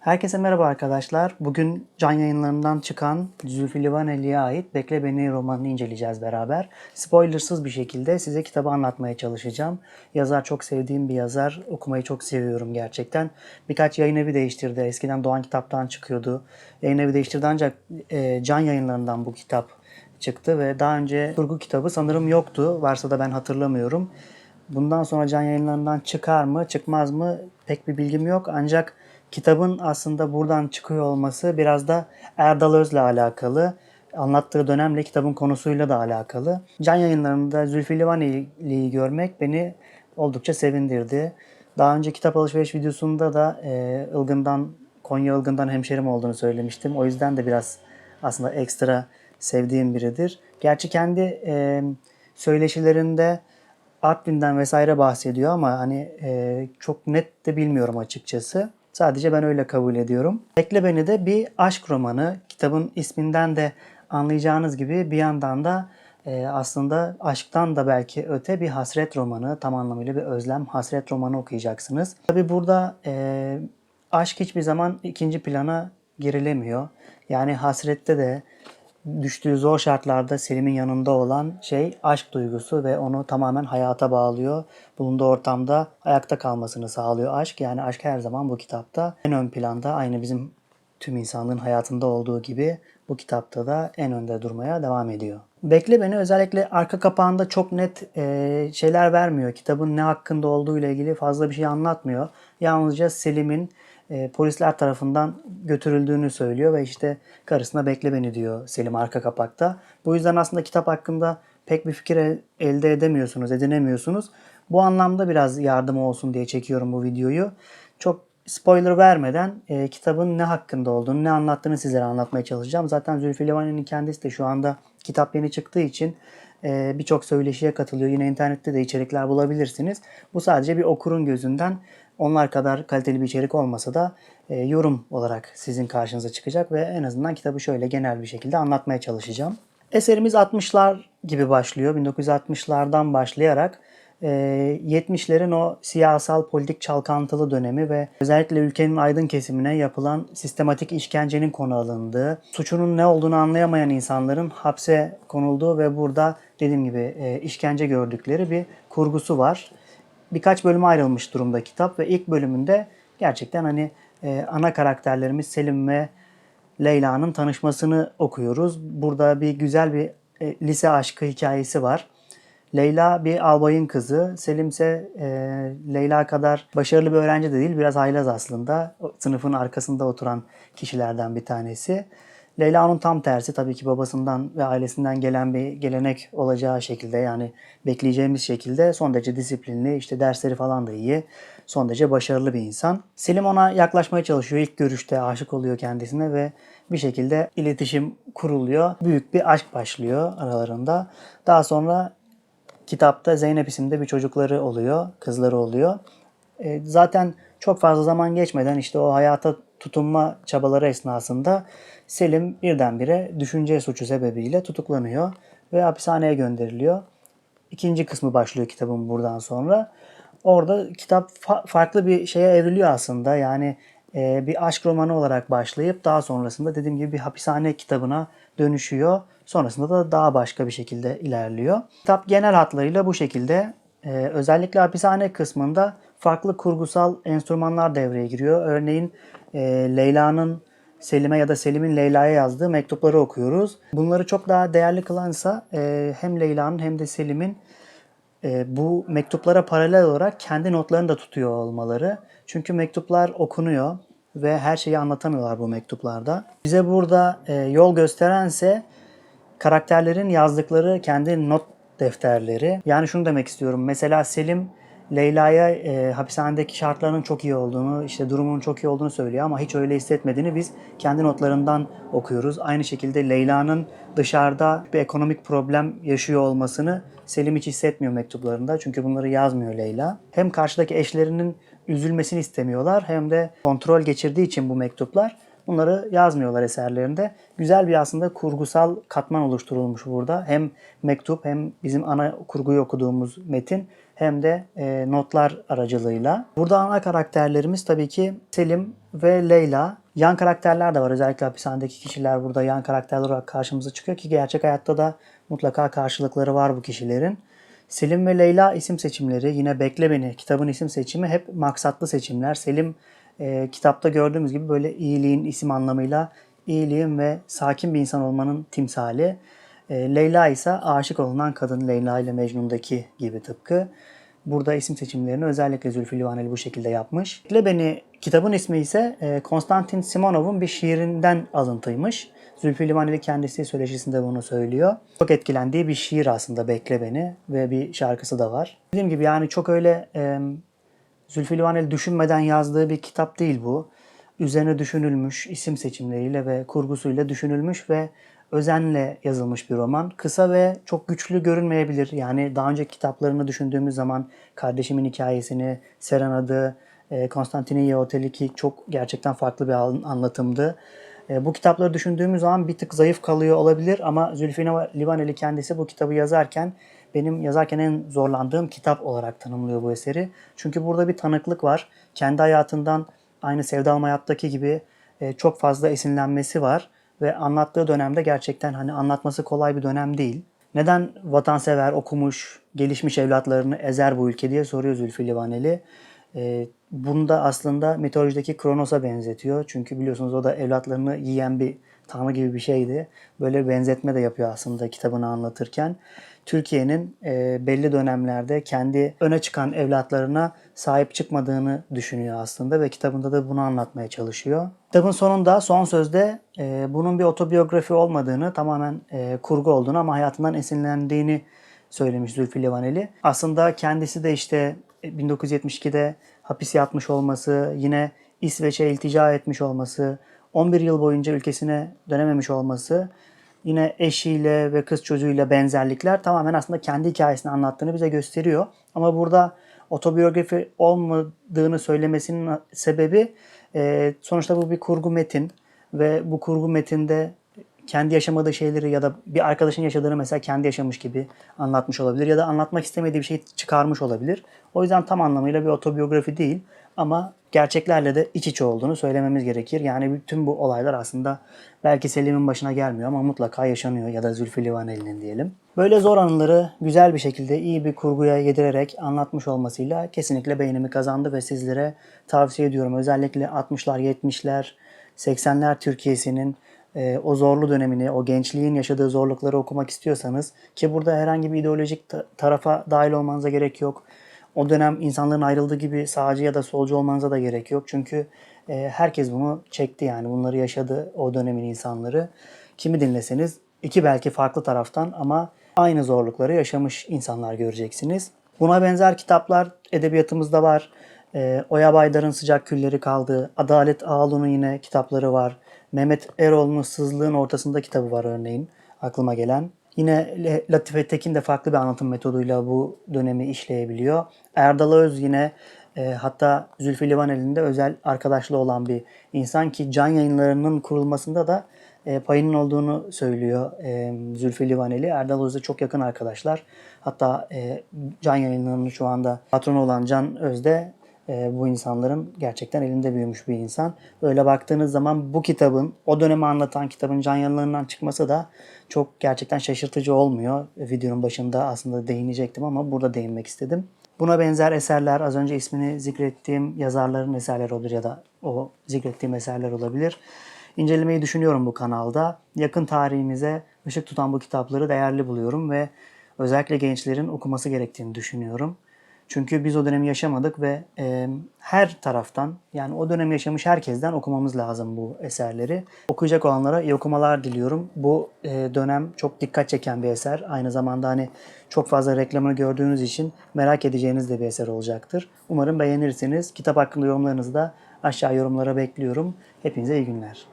Herkese merhaba arkadaşlar. Bugün Can Yayınları'ndan çıkan Zülfü Livaneli'ye ait Bekle Beni romanını inceleyeceğiz beraber. Spoilersız bir şekilde size kitabı anlatmaya çalışacağım. Yazar çok sevdiğim bir yazar. Okumayı çok seviyorum gerçekten. Birkaç yayın evi değiştirdi. Eskiden Doğan Kitap'tan çıkıyordu. Yayın evi değiştirdi ancak e, Can Yayınları'ndan bu kitap çıktı ve daha önce kurgu kitabı sanırım yoktu. Varsa da ben hatırlamıyorum. Bundan sonra can yayınlarından çıkar mı çıkmaz mı pek bir bilgim yok. Ancak kitabın aslında buradan çıkıyor olması biraz da Erdal Öz'le alakalı. Anlattığı dönemle kitabın konusuyla da alakalı. Can yayınlarında Zülfü Livaneli'yi görmek beni oldukça sevindirdi. Daha önce kitap alışveriş videosunda da e, Ilgın'dan, Konya Ilgın'dan hemşerim olduğunu söylemiştim. O yüzden de biraz aslında ekstra sevdiğim biridir. Gerçi kendi e, söyleşilerinde Artvin'den vesaire bahsediyor ama hani e, çok net de bilmiyorum açıkçası. Sadece ben öyle kabul ediyorum. Bekle Beni de bir aşk romanı. Kitabın isminden de anlayacağınız gibi bir yandan da e, aslında aşktan da belki öte bir hasret romanı. Tam anlamıyla bir özlem hasret romanı okuyacaksınız. Tabi burada e, aşk hiçbir zaman ikinci plana gerilemiyor. Yani hasrette de düştüğü zor şartlarda Selim'in yanında olan şey aşk duygusu ve onu tamamen hayata bağlıyor. Bulunduğu ortamda ayakta kalmasını sağlıyor aşk. Yani aşk her zaman bu kitapta en ön planda aynı bizim tüm insanlığın hayatında olduğu gibi bu kitapta da en önde durmaya devam ediyor. Bekle Beni özellikle arka kapağında çok net e, şeyler vermiyor. Kitabın ne hakkında olduğu ile ilgili fazla bir şey anlatmıyor. Yalnızca Selim'in e, polisler tarafından götürüldüğünü söylüyor ve işte karısına bekle beni diyor Selim arka kapakta. Bu yüzden aslında kitap hakkında pek bir fikir el- elde edemiyorsunuz, edinemiyorsunuz. Bu anlamda biraz yardım olsun diye çekiyorum bu videoyu. Çok spoiler vermeden e, kitabın ne hakkında olduğunu, ne anlattığını sizlere anlatmaya çalışacağım. Zaten Zülfü Livaneli'nin kendisi de şu anda kitap yeni çıktığı için e, birçok söyleşiye katılıyor. Yine internette de içerikler bulabilirsiniz. Bu sadece bir okurun gözünden onlar kadar kaliteli bir içerik olmasa da e, yorum olarak sizin karşınıza çıkacak ve en azından kitabı şöyle genel bir şekilde anlatmaya çalışacağım. Eserimiz 60'lar gibi başlıyor. 1960'lardan başlayarak e, 70'lerin o siyasal politik çalkantılı dönemi ve özellikle ülkenin aydın kesimine yapılan sistematik işkencenin konu alındığı, suçunun ne olduğunu anlayamayan insanların hapse konulduğu ve burada dediğim gibi e, işkence gördükleri bir kurgusu var birkaç bölüme ayrılmış durumda kitap ve ilk bölümünde gerçekten hani e, ana karakterlerimiz Selim ve Leyla'nın tanışmasını okuyoruz. Burada bir güzel bir e, lise aşkı hikayesi var. Leyla bir albayın kızı. Selim ise e, Leyla kadar başarılı bir öğrenci de değil. Biraz haylaz aslında. Sınıfın arkasında oturan kişilerden bir tanesi. Leyla onun tam tersi tabii ki babasından ve ailesinden gelen bir gelenek olacağı şekilde yani bekleyeceğimiz şekilde son derece disiplinli işte dersleri falan da iyi son derece başarılı bir insan. Selim ona yaklaşmaya çalışıyor ilk görüşte aşık oluyor kendisine ve bir şekilde iletişim kuruluyor. Büyük bir aşk başlıyor aralarında. Daha sonra kitapta Zeynep isimde bir çocukları oluyor, kızları oluyor. E, zaten çok fazla zaman geçmeden işte o hayata tutunma çabaları esnasında Selim birdenbire düşünce suçu sebebiyle tutuklanıyor ve hapishaneye gönderiliyor. İkinci kısmı başlıyor kitabın buradan sonra. Orada kitap fa- farklı bir şeye evriliyor aslında. Yani e, bir aşk romanı olarak başlayıp daha sonrasında dediğim gibi bir hapishane kitabına dönüşüyor. Sonrasında da daha başka bir şekilde ilerliyor. Kitap genel hatlarıyla bu şekilde. E, özellikle hapishane kısmında farklı kurgusal enstrümanlar devreye giriyor. Örneğin e, Leyla'nın Selim'e ya da Selim'in Leyla'ya yazdığı mektupları okuyoruz. Bunları çok daha değerli kılansa e, hem Leyla'nın hem de Selim'in e, bu mektuplara paralel olarak kendi notlarını da tutuyor olmaları. Çünkü mektuplar okunuyor ve her şeyi anlatamıyorlar bu mektuplarda. Bize burada e, yol gösterense karakterlerin yazdıkları kendi not defterleri. Yani şunu demek istiyorum. Mesela Selim Leyla'ya e, hapishanedeki şartlarının çok iyi olduğunu, işte durumunun çok iyi olduğunu söylüyor ama hiç öyle hissetmediğini biz kendi notlarından okuyoruz. Aynı şekilde Leyla'nın dışarıda bir ekonomik problem yaşıyor olmasını Selim hiç hissetmiyor mektuplarında. Çünkü bunları yazmıyor Leyla. Hem karşıdaki eşlerinin üzülmesini istemiyorlar hem de kontrol geçirdiği için bu mektuplar Bunları yazmıyorlar eserlerinde. Güzel bir aslında kurgusal katman oluşturulmuş burada. Hem mektup hem bizim ana kurguyu okuduğumuz metin hem de e, notlar aracılığıyla. Burada ana karakterlerimiz tabii ki Selim ve Leyla. Yan karakterler de var. Özellikle hapishanedeki kişiler burada yan karakterler olarak karşımıza çıkıyor ki gerçek hayatta da mutlaka karşılıkları var bu kişilerin. Selim ve Leyla isim seçimleri yine Bekle Beni kitabın isim seçimi hep maksatlı seçimler. Selim e, kitapta gördüğümüz gibi böyle iyiliğin isim anlamıyla iyiliğin ve sakin bir insan olmanın timsali. E, Leyla ise aşık olunan kadın Leyla ile Mecnun'daki gibi tıpkı. Burada isim seçimlerini özellikle Zülfü Livaneli bu şekilde yapmış. Bekle Beni kitabın ismi ise e, Konstantin Simonov'un bir şiirinden alıntıymış. Zülfü Livaneli kendisi söyleşisinde bunu söylüyor. Çok etkilendiği bir şiir aslında Bekle Beni ve bir şarkısı da var. Dediğim gibi yani çok öyle Zülfü Livaneli düşünmeden yazdığı bir kitap değil bu. Üzerine düşünülmüş, isim seçimleriyle ve kurgusuyla düşünülmüş ve özenle yazılmış bir roman. Kısa ve çok güçlü görünmeyebilir. Yani daha önceki kitaplarını düşündüğümüz zaman Kardeşimin Hikayesini, Serenad'ı, e, Konstantiniye Oteli ki çok gerçekten farklı bir an- anlatımdı. E, Bu kitapları düşündüğümüz zaman bir tık zayıf kalıyor olabilir ama Zülfü Livaneli kendisi bu kitabı yazarken benim yazarken en zorlandığım kitap olarak tanımlıyor bu eseri. Çünkü burada bir tanıklık var. Kendi hayatından aynı Sevdalım Hayat'taki gibi e, çok fazla esinlenmesi var ve anlattığı dönemde gerçekten hani anlatması kolay bir dönem değil. Neden vatansever, okumuş, gelişmiş evlatlarını ezer bu ülke diye soruyor Zülfü Livaneli. E, bunu da aslında mitolojideki Kronos'a benzetiyor. Çünkü biliyorsunuz o da evlatlarını yiyen bir tanrı gibi bir şeydi. Böyle benzetme de yapıyor aslında kitabını anlatırken. Türkiye'nin e, belli dönemlerde kendi öne çıkan evlatlarına sahip çıkmadığını düşünüyor aslında ve kitabında da bunu anlatmaya çalışıyor. Kitabın sonunda son sözde e, bunun bir otobiyografi olmadığını, tamamen e, kurgu olduğunu ama hayatından esinlendiğini söylemiş Zülfü Livaneli. Aslında kendisi de işte 1972'de hapis yatmış olması, yine İsveç'e iltica etmiş olması, 11 yıl boyunca ülkesine dönememiş olması, yine eşiyle ve kız çocuğuyla benzerlikler tamamen aslında kendi hikayesini anlattığını bize gösteriyor. Ama burada otobiyografi olmadığını söylemesinin sebebi e, sonuçta bu bir kurgu metin ve bu kurgu metinde kendi yaşamadığı şeyleri ya da bir arkadaşın yaşadığını mesela kendi yaşamış gibi anlatmış olabilir ya da anlatmak istemediği bir şey çıkarmış olabilir. O yüzden tam anlamıyla bir otobiyografi değil ama gerçeklerle de iç içe olduğunu söylememiz gerekir. Yani bütün bu olaylar aslında belki Selim'in başına gelmiyor ama mutlaka yaşanıyor ya da Zülfü Livaneli'nin diyelim. Böyle zor anıları güzel bir şekilde iyi bir kurguya yedirerek anlatmış olmasıyla kesinlikle beğenimi kazandı ve sizlere tavsiye ediyorum. Özellikle 60'lar, 70'ler, 80'ler Türkiye'sinin e, o zorlu dönemini, o gençliğin yaşadığı zorlukları okumak istiyorsanız ki burada herhangi bir ideolojik ta- tarafa dahil olmanıza gerek yok. O dönem insanların ayrıldığı gibi sağcı ya da solcu olmanıza da gerek yok. Çünkü e, herkes bunu çekti yani bunları yaşadı o dönemin insanları. Kimi dinleseniz iki belki farklı taraftan ama aynı zorlukları yaşamış insanlar göreceksiniz. Buna benzer kitaplar edebiyatımızda var. E, Oya Baydar'ın Sıcak Külleri kaldı. Adalet Ağaoğlu'nun yine kitapları var. Mehmet Eroğlu'nun Sızlığın Ortasında kitabı var örneğin aklıma gelen. Yine Latife Tekin de farklı bir anlatım metoduyla bu dönemi işleyebiliyor. Erdal Öz yine e, hatta Zülfü Livaneli'nin de özel arkadaşlığı olan bir insan ki can yayınlarının kurulmasında da e, payının olduğunu söylüyor e, Zülfü Livaneli. Erdal Öz'le çok yakın arkadaşlar. Hatta e, can yayınlarının şu anda patronu olan Can Öz de e, bu insanların gerçekten elinde büyümüş bir insan. Böyle baktığınız zaman bu kitabın, o dönemi anlatan kitabın can yanlarından çıkması da çok gerçekten şaşırtıcı olmuyor. Videonun başında aslında değinecektim ama burada değinmek istedim. Buna benzer eserler, az önce ismini zikrettiğim yazarların eserleri olabilir ya da o zikrettiğim eserler olabilir. İncelemeyi düşünüyorum bu kanalda. Yakın tarihimize ışık tutan bu kitapları değerli buluyorum ve özellikle gençlerin okuması gerektiğini düşünüyorum. Çünkü biz o dönemi yaşamadık ve e, her taraftan yani o dönemi yaşamış herkesten okumamız lazım bu eserleri. Okuyacak olanlara iyi okumalar diliyorum. Bu e, dönem çok dikkat çeken bir eser. Aynı zamanda hani çok fazla reklamını gördüğünüz için merak edeceğiniz de bir eser olacaktır. Umarım beğenirsiniz. Kitap hakkında yorumlarınızı da aşağı yorumlara bekliyorum. Hepinize iyi günler.